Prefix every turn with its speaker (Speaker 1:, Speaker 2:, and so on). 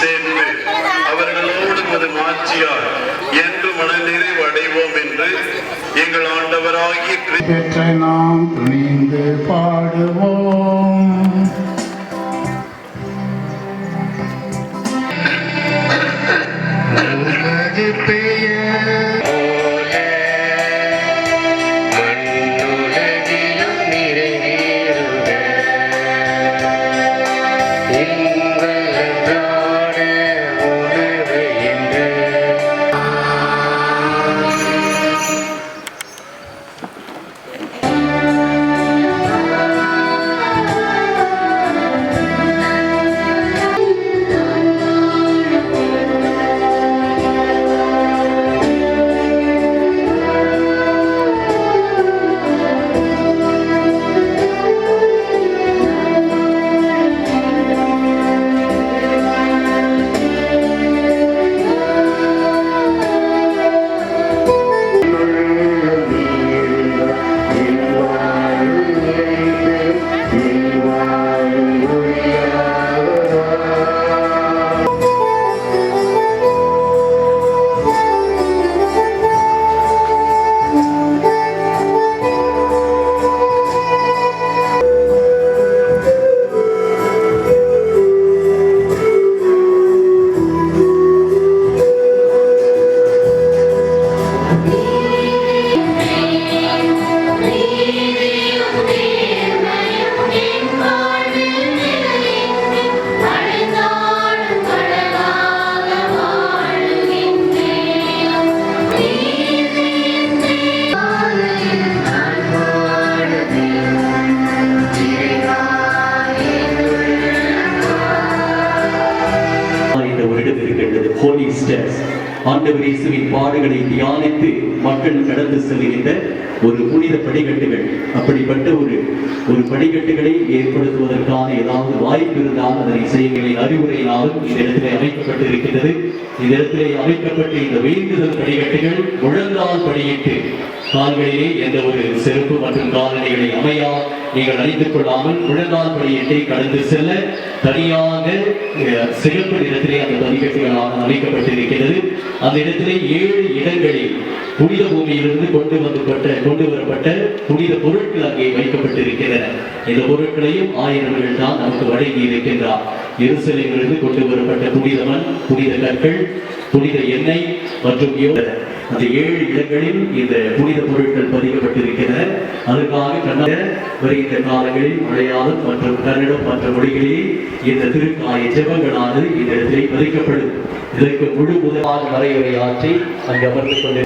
Speaker 1: சேர்ந்து அவர்களோடு நமது மாட்சியார் என்று மனநிறைவு அடைவோம் என்று எங்கள் ஆண்டவராகிய
Speaker 2: நாம் துணிந்து பாடுவோம். பெயர்
Speaker 3: இந்த ஹோலி ஸ்டெப்ஸ் ஆண்டவர் இயேசுவின் பாடுகளை தியானித்து மக்கள் கடந்து செல்கின்ற ஒரு புனித படிக்கட்டுகள். அப்படிப்பட்ட ஒரு ஒரு படிக்கட்டுகளை ஏற்படுத்துவதற்கான ஏதாவது வாய்ப்பு இருந்தால் அதனை செய்யுங்களின் அறிவுரையினாலும் இந்த இடத்திலே அமைக்கப்பட்டு இருக்கின்றது இந்த இடத்திலே அமைக்கப்பட்ட இந்த வேண்டுதல் படிக்கட்டுகள் முழங்கால் படியிட்டு கால்களிலே எந்த ஒரு செருப்பு மற்றும் காலணிகளை அமையா நீங்கள் அணிந்துக் கொள்ளாமல் முழங்கால் படியிட்டை கடந்து செல்ல தனியாக அஹ், சிகப்பு நிறத்திலே அந்த பதிக்கட்டுகளாக அமைக்கப்பட்டிருக்கிறது அந்த இடத்திலே ஏழு இடங்களில் புனித பூமியிலிருந்து கொண்டு வந்துப்பட்ட கொண்டு வரப்பட்ட புனித பொருட்கள் அங்கே வைக்கப்பட்டிருக்கின்றன. இந்த பொருட்களையும் ஆயிரங்கள் தான் நமக்கு வழங்கி இருக்கின்றார். எருசலேமிலிருந்து கொண்டு வரப்பட்ட புனித மண் புனித கற்கள் புனித எண்ணெய் மற்றும் அந்த ஏழு இடங்களில் இந்த புனித பொருட்கள் பதிக்கப்பட்டிருக்கின்றன. அதற்காக கண்ண வருகின்ற காலங்களில் மலையாளம் மற்றும் கன்னடம் மற்ற மொழிகளில் இந்த திருக்காய ஜெபங்களானது இந்த இடத்திலே பதிக்கப்படும். இதற்கு முழு முதலாக வரையுறை ஆற்றி அங்கு அமர்ந்து கொண்டு